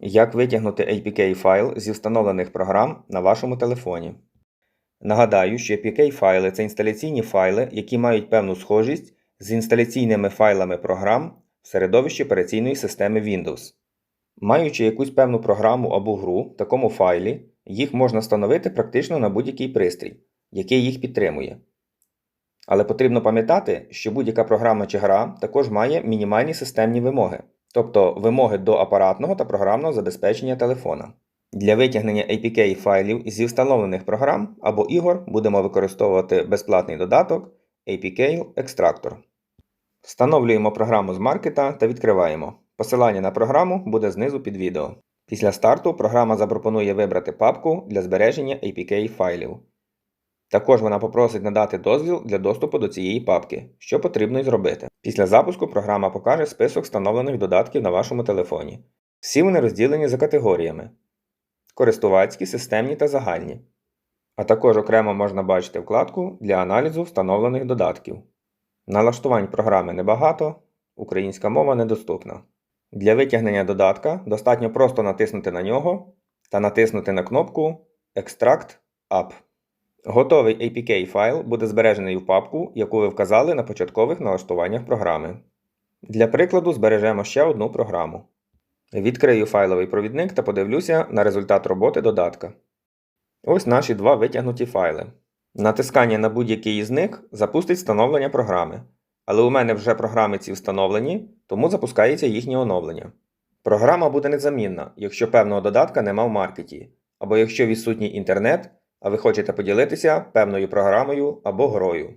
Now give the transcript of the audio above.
Як витягнути APK файл зі встановлених програм на вашому телефоні. Нагадаю, що APK файли це інсталяційні файли, які мають певну схожість з інсталяційними файлами програм в середовищі операційної системи Windows. Маючи якусь певну програму або гру в такому файлі, їх можна встановити практично на будь-який пристрій, який їх підтримує. Але потрібно пам'ятати, що будь-яка програма чи гра також має мінімальні системні вимоги, тобто вимоги до апаратного та програмного забезпечення телефона. Для витягнення APK файлів зі встановлених програм або ігор будемо використовувати безплатний додаток APK Extractor. Встановлюємо програму з маркета та відкриваємо. Посилання на програму буде знизу під відео. Після старту програма запропонує вибрати папку для збереження APK файлів. Також вона попросить надати дозвіл для доступу до цієї папки, що потрібно й зробити. Після запуску програма покаже список встановлених додатків на вашому телефоні. Всі вони розділені за категоріями: користувацькі, системні та загальні. А також окремо можна бачити вкладку для аналізу встановлених додатків. Налаштувань програми небагато, українська мова недоступна. Для витягнення додатка достатньо просто натиснути на нього та натиснути на кнопку Extract App. Готовий APK файл буде збережений в папку, яку ви вказали на початкових налаштуваннях програми. Для прикладу збережемо ще одну програму. Відкрию файловий провідник та подивлюся на результат роботи додатка. Ось наші два витягнуті файли. Натискання на будь-який із них запустить встановлення програми. Але у мене вже програми ці встановлені, тому запускається їхнє оновлення. Програма буде незамінна, якщо певного додатка нема в маркеті, або якщо відсутній інтернет, а ви хочете поділитися певною програмою або грою.